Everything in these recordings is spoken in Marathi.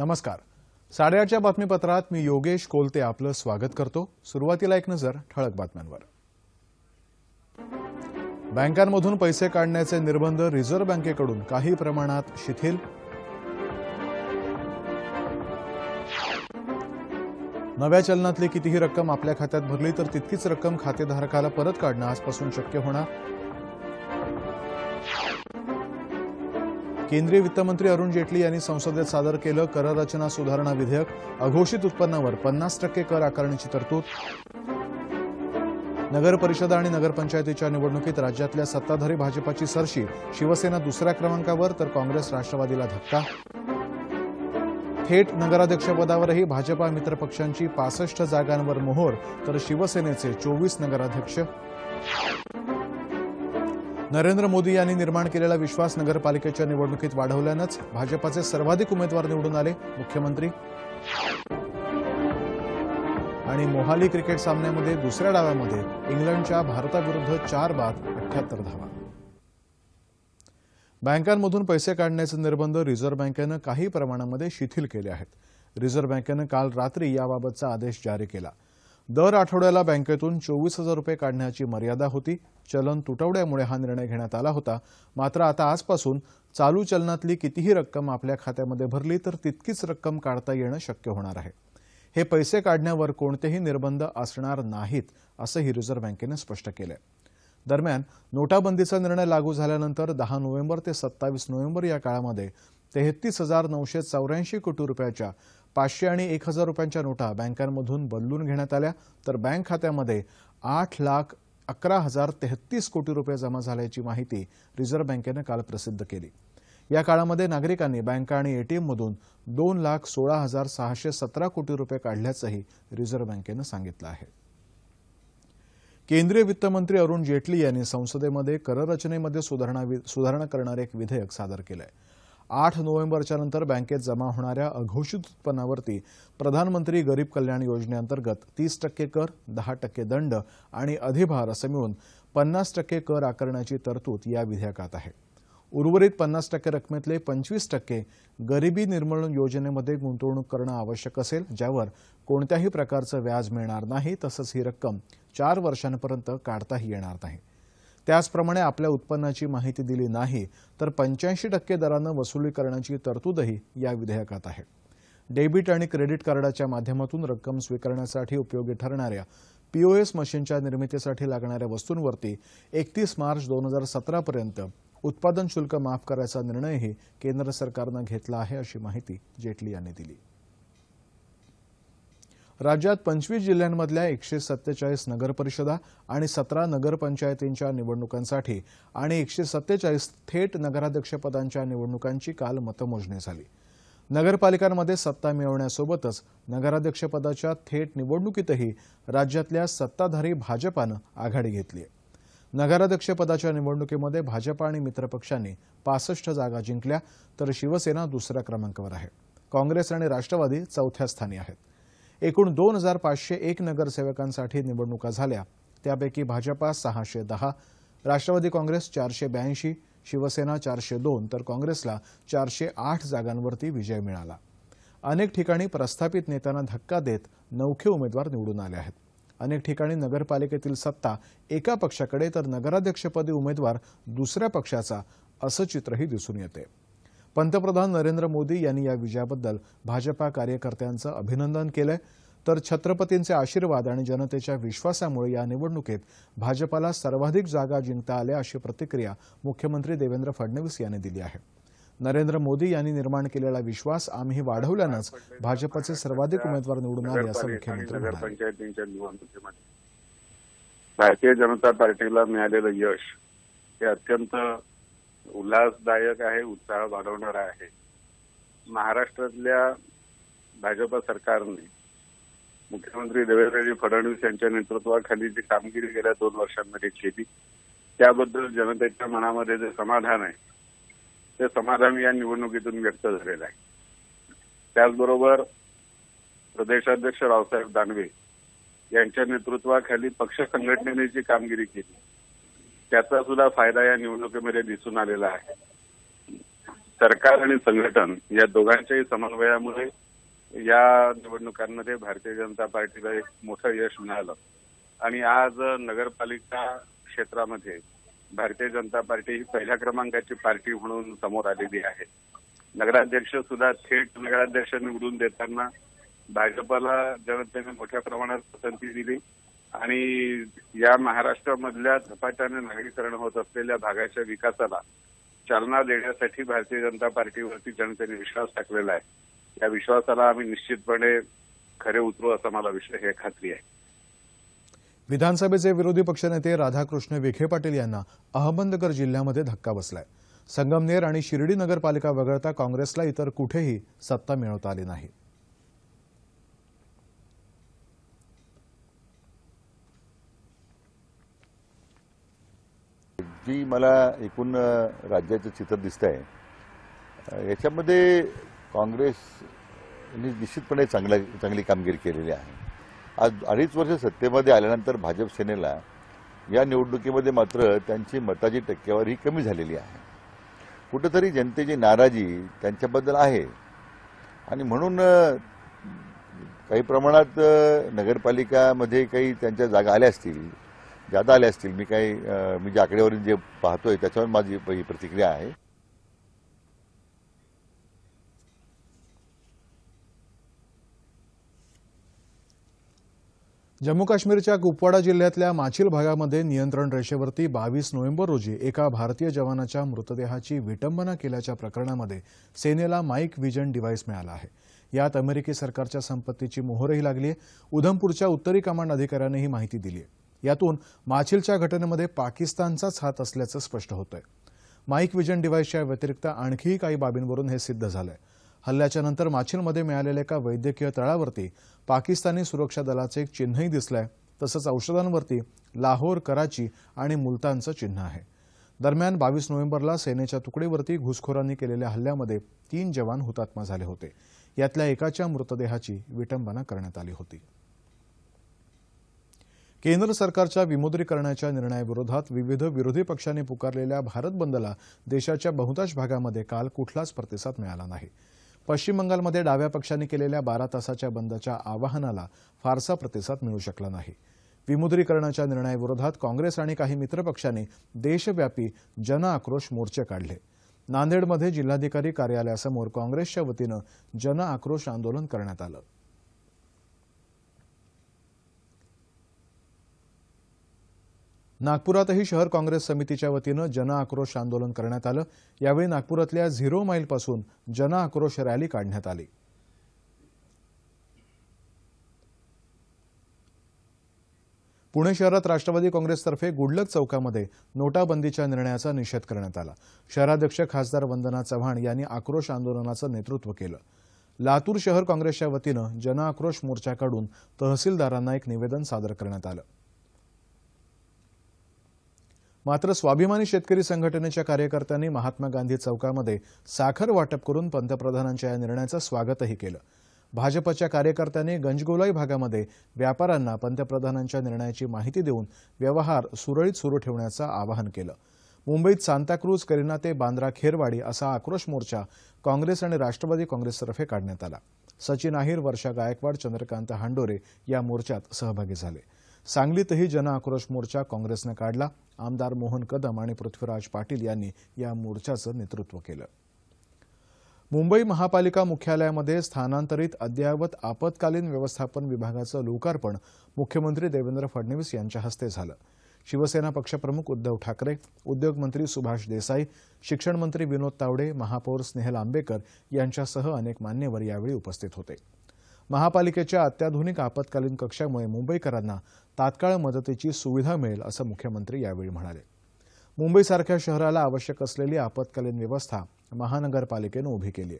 नमस्कार. साडेआठच्या बातमीपत्रात मी योगेश कोलते आपलं स्वागत करतो. सुरुवातीला एक नजर ठळक बातम्यांवर. बँकांमधून पैसे काढण्याचे निर्बंध रिझर्व्ह बँकेकडून काही प्रमाणात शिथिल. नव्या चलनातली कितीही रक्कम आपल्या खात्यात भरली तर तितकीच रक्कम खातेधारकाला परत काढणं आजपासून शक्य होणार. केंद्रीय वित्तमंत्री अरुण जेटली यांनी संसदेत सादर केलं कररचना सुधारणा विधेयक अघोषित उत्पन्नावर पन्नास टक्के कर आकारण्याची तरतूद. नगर परिषद आणि नगरपंचायतीच्या निवडणुकीत राज्यातल्या सत्ताधारी भाजपाची सरशी शिवसेना दुसऱ्या क्रमांकावर तर काँग्रेस राष्ट्रवादीला धक्का. थेट नगराध्यक्षपदावरही भाजपा मित्रपक्षांची पासष्ट जागांवर मोहोर तर शिवसेनेचे चोवीस नगराध्यक्ष. नरेंद्र मोदी यांनी निर्माण केलेला विश्वास नगरपालिकेच्या निवडणुकीत वाढवल्यानंच भाजपाचे सर्वाधिक उमेदवार निवडून आले मुख्यमंत्री. आणि मोहाली क्रिकेट सामन्यामध्ये दुसऱ्या डाव्यामध्ये इंग्लंडच्या भारताविरुद्ध चार बाद अठ्याहत्तर धावा. बँकांमधून पैसे काढण्याचे निर्बंध रिझर्व्ह बँकेनं काही प्रमाणामध्ये शिथिल केले आहेत. रिझर्व्ह बँकेनं काल रात्री याबाबतचा आदेश जारी केला. दर आठवड्याला बँकेतून चोवीस हजार रुपये काढण्याची मर्यादा होती. चलन तुटवड्यामुळे हा निर्णय घेण्यात आला होता. मात्र आता आजपासून चालू चलनातली कितीही रक्कम आपल्या खात्यामध्ये भरली तर तितकीच रक्कम काढता येणं शक्य होणार आहे. हे पैसे काढण्यावर कोणतेही निर्बंध असणार नाहीत असंही रिझर्व्ह बँकेनं स्पष्ट केलंय. दरम्यान नोटाबंदीचा निर्णय लागू झाल्यानंतर दहा नोव्हेंबर ते सत्तावीस नोव्हेंबर या काळामध्ये तेहतीस हजार नऊशे चौऱ्याऐंशी कोटी रुपयाच्या पाचशे आणि एक हजार रुपयांच्या नोटा बँकांमधून बदलून घेण्यात आल्या. तर बँक खात्यामध्ये आठ लाख अकरा हजार तेहतीस कोटी रुपये जमा झाल्याची माहिती रिझर्व्ह बँकेनं काल प्रसिद्ध केली. या काळामध्ये नागरिकांनी बँका आणि एटीएममधून दोन लाख सोळा हजार सहाशे सतरा कोटी रुपये काढल्याचंही रिझर्व्ह बँकेनं सांगितलं आहे. केंद्रीय वित्तमंत्री अरुण जेटली यांनी संसदेमध्ये कररचनेमध्ये सुधारणा सुधारणा करणारे एक विधेयक सादर केलं आहे आठ नोव्हेंबरच्या नंतर बँकेत जमा होणाऱ्या अघोषित उत्पन्नावरती प्रधानमंत्री गरीब कल्याण योजनेअंतर्गत तीस टक्के कर दहा टक्के दंड आणि अधिभार असं मिळून पन्नास टक्के कर आकारण्याची तरतूद या विधेयकात आहे. उर्वरित पन्नास टक्के रकमेतले पंचवीस टक्के गरिबी निर्मूलन योजनेमध्ये गुंतवणूक करणं आवश्यक असेल ज्यावर कोणत्याही प्रकारचं व्याज मिळणार नाही तसंच ही रक्कम चार वर्षांपर्यंत काढताही येणार नाही. त्याचप्रमाणे आपल्या उत्पन्नाची माहिती दिली नाही तर पंच्याऐंशी टक्के दरानं वसुली करण्याची तरतूदही या विधेयकात आहे. डेबिट आणि क्रेडिट कार्डाच्या माध्यमातून रक्कम स्वीकारण्यासाठी उपयोगी ठरणाऱ्या पीओएस मशीनच्या निर्मितीसाठी लागणाऱ्या वस्तूंवरती एकतीस मार्च दोन हजार सतरापर्यंत उत्पादन शुल्क माफ करायचा निर्णयही केंद्र सरकारनं घेतला आहे अशी माहिती जेटली यांनी दिली. राज्यात पंचवीस जिल्ह्यांमधल्या एकशे सत्तेचाळीस नगरपरिषदा आणि सतरा नगरपंचायतींच्या निवडणुकांसाठी आणि एकशे सत्तेचाळीस थेट नगराध्यक्षपदांच्या निवडणुकांची काल मतमोजणी झाली. नगरपालिकांमध्ये सत्ता मिळवण्यासोबतच नगराध्यक्षपदाच्या थेट निवडणुकीतही राज्यातल्या सत्ताधारी भाजपानं आघाडी घेतली आहे नगराध्यक्षपदाच्या निवडणुकीमध्ये भाजपा आणि मित्रपक्षांनी पासष्ट जागा जिंकल्या तर शिवसेना दुसऱ्या क्रमांकावर आहे. काँग्रेस आणि राष्ट्रवादी चौथ्या स्थानी आहेत. एकूण दोन हजार पाचशे एक नगरसेवकांसाठी निवडणुका झाल्या. त्यापैकी भाजपा सहाशे दहा राष्ट्रवादी काँग्रेस चारशे ब्याऐंशी शिवसेना चारशे दोन तर काँग्रेसला चारशे आठ जागांवरती विजय मिळाला. अनेक ठिकाणी प्रस्थापित नेत्यांना धक्का देत नौखे उमेदवार निवडून आले आहेत. अनेक ठिकाणी नगरपालिकेतील सत्ता एका पक्षाकडे तर नगराध्यक्षपदी उमेदवार दुसऱ्या पक्षाचा असं चित्रही दिसून येते. पंतप्रधान नरेंद्र मोदी यांनी या विजयाबद्दल भाजपा कार्यकर्त्यांचं अभिनंदन केलंय. तर छत्रपतींचे आशीर्वाद आणि जनतेच्या विश्वासामुळे या निवडणुकीत भाजपाला सर्वाधिक जागा जिंकता आल्या अशी प्रतिक्रिया मुख्यमंत्री देवेंद्र फडणवीस यांनी दिली आहे. नरेंद्र मोदी यांनी निर्माण केलेला विश्वास आम्ही वाढवल्यानंच भाजपचे सर्वाधिक उमेदवार निवडून आले असं मुख्यमंत्री म्हणाले. भारतीय जनता पार्टीला मिळालेलं यश हे अत्यंत उल्हासदायक आहे उत्साह वाढवणार आहे. महाराष्ट्रातल्या भाजप सरकारने मुख्यमंत्री देवेंद्रजी फडणवीस यांच्या नेतृत्वाखाली जी कामगिरी गेल्या दोन वर्षांमध्ये केली त्याबद्दल जनतेच्या मनामध्ये जे समाधान आहे ते समाधान या निवडणुकीतून व्यक्त झालेलं आहे. त्याचबरोबर प्रदेशाध्यक्ष रावसाहेब दानवे यांच्या नेतृत्वाखाली पक्ष संघटनेने जी कामगिरी केली त्याचा सुद्धा फायदा या निवडणुकीमध्ये दिसून आलेला आहे. सरकार आणि संघटन या दोघांच्याही समन्वयामुळे या निवडणुकांमध्ये भारतीय जनता पार्टीला एक मोठं यश मिळालं. आणि आज नगरपालिका क्षेत्रामध्ये भारतीय जनता पार्टी ही पहिल्या क्रमांकाची पार्टी म्हणून समोर आलेली आहे. नगराध्यक्ष सुद्धा थेट नगराध्यक्ष निवडून देताना भाजपला जनतेने मोठ्या प्रमाणात पसंती दिली. आणि या महाराष्ट्रामधल्या झपाट्याने नागरीकरण होत असलेल्या भागाच्या विकासाला चालना देण्यासाठी भारतीय जनता पार्टीवरती जनतेने विश्वास टाकलेला आहे. या विश्वासाला आम्ही निश्चितपणे खरे उतरू असं मला विषय हे खात्री आहे. विधानसभेचे विरोधी पक्षनेते राधाकृष्ण विखे पाटील यांना अहमदनगर जिल्ह्यामध्ये धक्का बसलाय. संगमनेर आणि शिर्डी नगरपालिका वगळता काँग्रेसला इतर कुठेही सत्ता मिळवता आली नाही. जी मला एकूण राज्याचं चित्र दिसत आहे याच्यामध्ये काँग्रेस निश्चितपणे चांगल्या चांगली कामगिरी केलेली आहे. आज अडीच वर्ष सत्तेमध्ये आल्यानंतर भाजप सेनेला या निवडणुकीमध्ये मात्र त्यांची मताची टक्केवारी कमी झालेली आहे. कुठंतरी जनतेची नाराजी त्यांच्याबद्दल आहे. आणि म्हणून काही प्रमाणात नगरपालिकामध्ये काही त्यांच्या जागा आल्या असतील जादा आल्या असतील. मी काही मी जे आकडेवारी जे पाहतोय त्याच्यावर माझी ही प्रतिक्रिया आहे. जम्मू काश्मीरच्या कुपवाडा जिल्ह्यातल्या माछिल भागामध्ये नियंत्रण रेषेवरती बावीस नोव्हेंबर रोजी एका भारतीय जवानाच्या मृतदेहाची विटंबना केल्याच्या प्रकरणामध्ये सेनेला माईक व्हिजन डिव्हाइस मिळाला आहे. यात अमेरिकी सरकारच्या संपत्तीची मोहरही लागली आहे. उधमपूरच्या उत्तरी कमांड अधिकाऱ्याने ही माहिती दिली आहे. यातून माछिलच्या घटनेमध्ये पाकिस्तानचाच हात असल्याचं स्पष्ट होतंय. माईक व्हिजन डिव्हाइसच्या व्यतिरिक्त आणखीही काही बाबींवरून हे सिद्ध झालंय. हल्ल्याच्या नंतर माछिलमध्ये मिळालेल्या एका वैद्यकीय तळावरती पाकिस्तानी सुरक्षा दलाचं एक चिन्हही दिसलंय. तसंच औषधांवरती लाहोर कराची आणि मुलतानचं चिन्ह आहे. दरम्यान बावीस नोव्हेंबरला सेनेच्या तुकडीवरती घुसखोरांनी केलेल्या हल्ल्यामध्ये तीन जवान हुतात्मा झाले होते. यातल्या एकाच्या मृतदेहाची विटंबना करण्यात आली होती. केंद्र सरकारच्या विमुद्रीकरणाच्या निर्णयाविरोधात विविध विरोधी पक्षांनी पुकारलेल्या भारत बंदला देशाच्या बहुतांश भागामध्ये काल कुठलाच प्रतिसाद मिळाला नाही. पश्चिम बंगालमध्ये डाव्या पक्षांनी केलेल्या बारा तासाच्या बंदच्या आवाहनाला फारसा प्रतिसाद मिळू शकला नाही. विमुद्रीकरणाच्या निर्णयाविरोधात काँग्रेस आणि काही मित्रपक्षांनी देशव्यापी जनआक्रोश मोर्चे काढले. नांदेडमध्ये जिल्हाधिकारी कार्यालयासमोर काँग्रेसच्या वतीनं जनआक्रोश आंदोलन करण्यात आलं. नागपुरातही शहर काँग्रेस समितीच्या वतीनं जनआक्रोश आंदोलन करण्यात आलं. यावेळी नागपुरातल्या झिरो माईलपासून जनआक्रोश रॅली काढण्यात आली. पुणे शहरात राष्ट्रवादी काँग्रेसतर्फे गुडलक चौकामध्ये नोटाबंदीच्या निर्णयाचा निषेध करण्यात आला. शहराध्यक्ष खासदार वंदना चव्हाण यांनी आक्रोश आंदोलनाचं नेतृत्व केलं. लातूर शहर काँग्रेसच्या वतीनं जनआक्रोश आक्रोश मोर्चाकडून तहसीलदारांना एक निवेदन सादर करण्यात आलं. मात्र स्वाभिमानी शेतकरी संघटनेच्या कार्यकर्त्यांनी महात्मा गांधी चौकामध्ये साखर वाटप करून पंतप्रधानांच्या या निर्णयाचं स्वागतही केलं. भाजपच्या कार्यकर्त्यांनी गंजगोलाई भागामध्ये व्यापाऱ्यांना पंतप्रधानांच्या निर्णयाची माहिती देऊन व्यवहार सुरळीत सुरू ठेवण्याचं आवाहन केलं. मुंबईत सांताक्रूज करीना ते बांद्रा खेरवाडी असा आक्रोश मोर्चा काँग्रेस आणि राष्ट्रवादी काँग्रेसतर्फे काढण्यात आला. सचिन अहिर वर्षा गायकवाड चंद्रकांत हांडोरे या मोर्चात सहभागी झाले. सांगलीतही जनआक्रोश मोर्चा काँग्रेसनं काढला. आमदार मोहन कदम आणि पृथ्वीराज पाटील यांनी या मोर्चाचं नेतृत्व केलं. मुंबई महापालिका मुख्यालयामध्ये स्थानांतरित अद्ययावत आपत्कालीन व्यवस्थापन विभागाचं लोकार्पण मुख्यमंत्री देवेंद्र फडणवीस यांच्या हस्ते झालं. शिवसेना पक्षप्रमुख उद्धव ठाकरे उद्योगमंत्री सुभाष देसाई शिक्षणमंत्री विनोद तावडे महापौर स्नेहल आंबेकर यांच्यासह अनेक मान्यवर यावेळी उपस्थित होते. महापालिकेच्या अत्याधुनिक आपत्कालीन कक्षामुळे मुंबईकरांना तात्काळ मदतीची सुविधा मिळेल असं मुख्यमंत्री यावेळी म्हणाले. मुंबईसारख्या शहराला आवश्यक असलेली आपत्कालीन व्यवस्था महानगरपालिकेनं उभी केली आहे.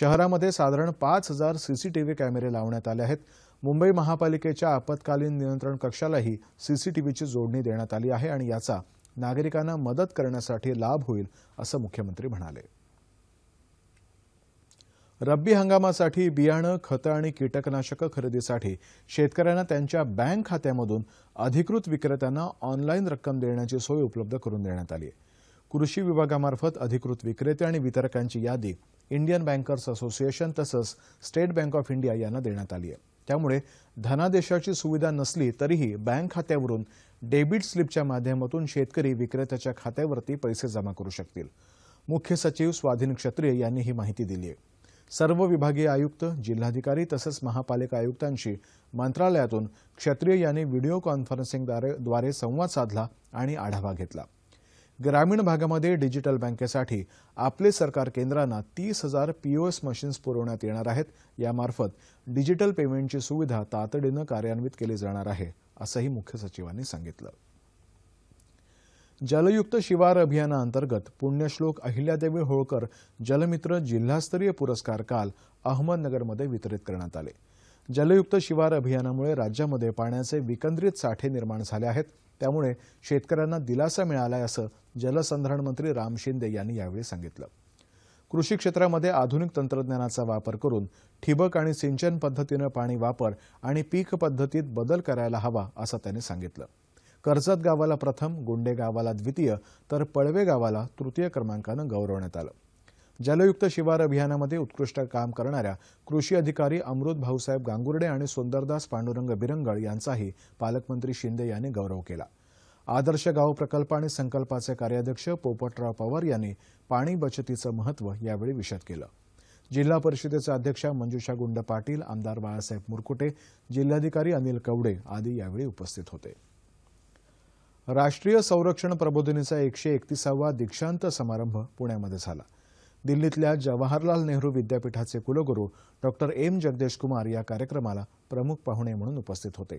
शहरामध्ये साधारण पाच हजार सीसीटीव्ही कॅमेरे लावण्यात आले आहेत. मुंबई महापालिकेच्या आपत्कालीन नियंत्रण कक्षालाही सीसीटीव्हीची जोडणी देण्यात आली आहे आणि याचा नागरिकांना मदत करण्यासाठी लाभ होईल असं मुख्यमंत्री म्हणाले. रब्बी हंगामासाठी बियाणं खतं आणि कीटकनाशकं खरेदीसाठी शेतकऱ्यांना त्यांच्या बँक खात्यामधून अधिकृत विक्रेत्यांना ऑनलाईन रक्कम देण्याची सोय उपलब्ध करून देण्यात आली आहे. कृषी विभागामार्फत अधिकृत विक्रेते आणि वितरकांची यादी इंडियन बँकर्स असोसिएशन तसंच स्टेट बँक ऑफ इंडिया यांना देण्यात आली आहे. त्यामुळे धनादेशाची सुविधा नसली तरीही बँक खात्यावरून डेबिट स्लिपच्या माध्यमातून शेतकरी विक्रेत्याच्या खात्यावरती पैसे जमा करू शकतील. मुख्य सचिव स्वाधीन क्षत्रिय यांनी ही माहिती दिली आहे. सर्व विभागीय आयुक्त जिल्हाधिकारी तसंच महापालिका आयुक्तांशी मंत्रालयातून क्षत्रिय यांनी व्हिडिओ कॉन्फरन्सिंगद्वारे द्वारे संवाद साधला आणि आढावा घेतला. ग्रामीण भागामध्ये डिजिटल बँकेसाठी आपले सरकार केंद्रांना तीस हजार पीओएस मशीन्स पुरवण्यात येणार आहेत. यामार्फत डिजिटल पेमेंटची सुविधा तातडीनं कार्यान्वित केली जाणार आहे असंही मुख्य सचिवांनी सांगितलं. जलयुक्त शिवार अभियानाअंतर्गत पुण्यश्लोक अहिल्यादेवी होळकर जलमित्र जिल्हास्तरीय पुरस्कार काल अहमदनगरमध्ये वितरित करण्यात आले. जलयुक्त शिवार अभियानामुळे राज्यामध्ये पाण्याचे विकेंद्रित साठे निर्माण झाले आहेत. त्यामुळे शेतकऱ्यांना दिलासा मिळाला असं जलसंधारण मंत्री राम शिंदे यांनी यावेळी सांगितलं. कृषी क्षेत्रामध्ये आधुनिक तंत्रज्ञानाचा वापर करून ठिबक आणि सिंचन पद्धतीनं पाणी वापर आणि पीक पद्धतीत बदल करायला हवा असं त्यांनी सांगितलं. कर्जत गावाला प्रथम गुंडे गावाला द्वितीय तर पळवे गावाला तृतीय क्रमांकानं गौरवण्यात आलं. जलयुक्त शिवार अभियानामध्ये उत्कृष्ट काम करणाऱ्या कृषी अधिकारी अमृत भाऊसाहेब गांगुर्डे आणि सुंदरदास पांडुरंग बिरंगळ यांचाही पालकमंत्री शिंदे यांनी गौरव केला. आदर्श गाव प्रकल्प आणि संकल्पाचे कार्याध्यक्ष पोपटराव पवार यांनी पाणी बचतीचं महत्त्व यावेळी विशद केलं. जिल्हा परिषदेचे अध्यक्षा मंजुषा गुंड पाटील आमदार बाळासाहेब मुरकुटे जिल्हाधिकारी अनिल कवडे आदी यावेळी उपस्थित होते. राष्ट्रीय संरक्षण प्रबोधिनीचा एकशे एकतीसावा दीक्षांत समारंभ पुण्यामध्ये झाला. दिल्लीतल्या जवाहरलाल नेहरू विद्यापीठाचे कुलगुरू डॉक्टर एम. जगदेश कुमार या कार्यक्रमाला प्रमुख पाहुणे म्हणून उपस्थित होते.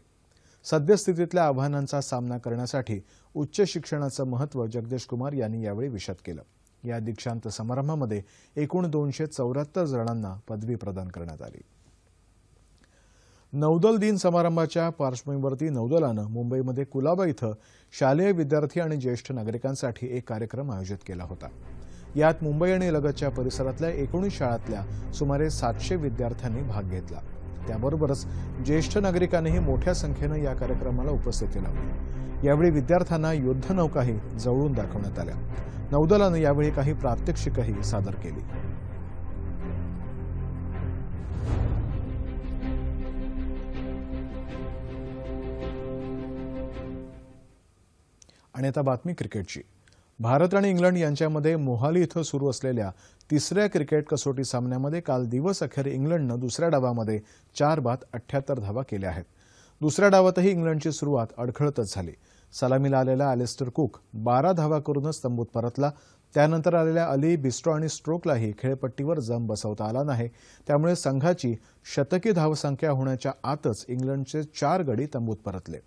सद्यस्थितीतल्या आव्हानांचा सामना करण्यासाठी उच्च शिक्षणाचं महत्त्व जगदेश कुमार यांनी यावेळी विशद केलं. या दीक्षांत समारंभामध्ये एकूण दोनशे चौऱ्याहत्तर जणांना पदवी प्रदान करण्यात आली. नौदल दिन समारंभाच्या पार्श्वभूमीवरती नौदलानं मुंबईमध्ये कुलाबा इथं शालेय विद्यार्थी आणि ज्येष्ठ नागरिकांसाठी एक कार्यक्रम आयोजित केला होता. यात मुंबई आणि लगतच्या परिसरातल्या एकोणीस शाळातल्या सुमारे सातशे विद्यार्थ्यांनी भाग घेतला. त्याबरोबरच ज्येष्ठ नागरिकांनीही मोठ्या संख्येनं या कार्यक्रमाला उपस्थिती लावली यावेळी विद्यार्थ्यांना युद्धनौकाही जवळून दाखवण्यात आल्या. नौदलानं यावेळी काही प्रात्यक्षिकही सादर केली. आणि आता बातमी क्रिकेटची. भारत आणि इंग्लंड यांच्यामध्ये मोहाली इथं सुरू असलेल्या तिसऱ्या क्रिकेट कसोटी सामन्यामध्ये काल दिवस अखेर इंग्लंडनं दुसऱ्या डावामध्ये चार बाद अठ्याहत्तर धावा केल्या आहेत. दुसऱ्या डावातही इंग्लंडची सुरुवात अडखळतच झाली. सलामीला आलेला अलेस्टर कुक बारा धावा करूनच तंबूत परतला. त्यानंतर आलेल्या अली बिस्ट्रो आणि स्ट्रोकलाही खेळपट्टीवर जम बसवता आला नाही. त्यामुळे संघाची शतकी धावसंख्या होण्याच्या आतच इंग्लंडचे चार गडी तंबूत परतले.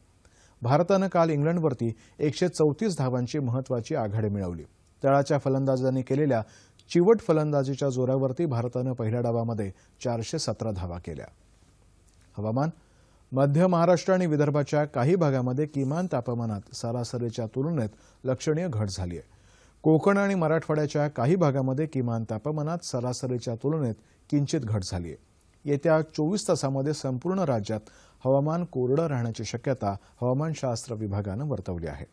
भारतानं काल इंग्लंडवरती एकशे चौतीस धावांची महत्वाची आघाडी मिळवली. तळाच्या फलंदाजांनी केलेल्या चिवट फलंदाजीच्या जोरावरती भारतानं पहिल्या डावामध्ये चारशे सतरा धावा केल्या. हवामान मध्य महाराष्ट्र आणि विदर्भाच्या काही भागामध्ये किमान तापमानात सरासरीच्या तुलनेत लक्षणीय घट झाली आहे. कोकण आणि मराठवाड्याच्या काही भागामध्ये किमान तापमानात सरासरीच्या तुलनेत किंचित घट झाली आहे. येत्या चोवीस तासामध्ये संपूर्ण राज्यात हवामान कोरडं राहण्याची शक्यता हवामानशास्त्र विभागानं वर्तवली आहे.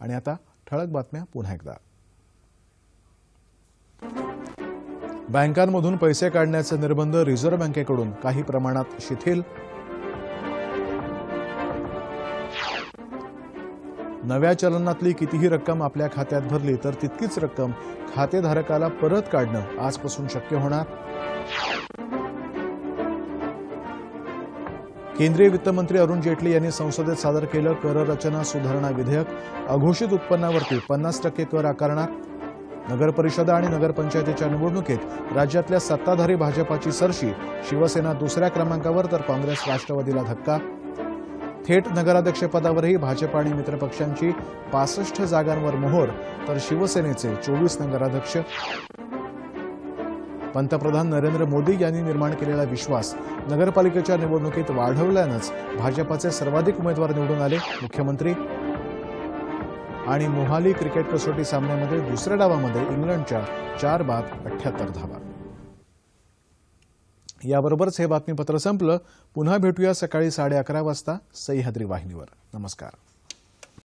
आणि आता ठळक बातम्या पुन्हा एकदा. बँकांमधून पैसे काढण्याचे निर्बंध रिझर्व्ह बँकेकडून काही प्रमाणात शिथिल. नव्या चलनातली कितीही रक्कम आपल्या खात्यात भरली तर तितकीच रक्कम खातेधारकाला परत काढणं आजपासून शक्य होणार. केंद्रीय वित्तमंत्री अरुण जेटली यांनी संसदेत सादर केलं कर रचना सुधारणा विधेयक. अघोषित उत्पन्नावरती पन्नास टक्के कर आकारणार. नगर परिषदा आणि नगरपंचायतीच्या निवडणुकीत राज्यातल्या सत्ताधारी भाजपाची सरशी शिवसेना दुसऱ्या क्रमांकावर तर काँग्रेस राष्ट्रवादीला धक्का. थेट नगराध्यक्षपदावरही भाजप आणि मित्रपक्षांची पासष्ट जागांवर मोहोर तर शिवसेनेचे चोवीस नगराध्यक्ष. पंतप्रधान नरेंद्र मोदी यांनी निर्माण केलेला विश्वास नगरपालिकेच्या निवडणुकीत वाढवल्यानंच भाजपाचे सर्वाधिक उमेदवार निवडून आले. मुख्यमंत्री आणि मोहाली क्रिकेट कसोटी सामन्यामध्ये दुसऱ्या डावामध्ये इंग्लंडच्या चार बाद अठ्याहत्तर धावा. याबरोबरच हे बातमीपत्र संपलं. पुन्हा भेटूया सकाळी साडे अकरा वाजता सह्याद्री वाहिनीवर. नमस्कार.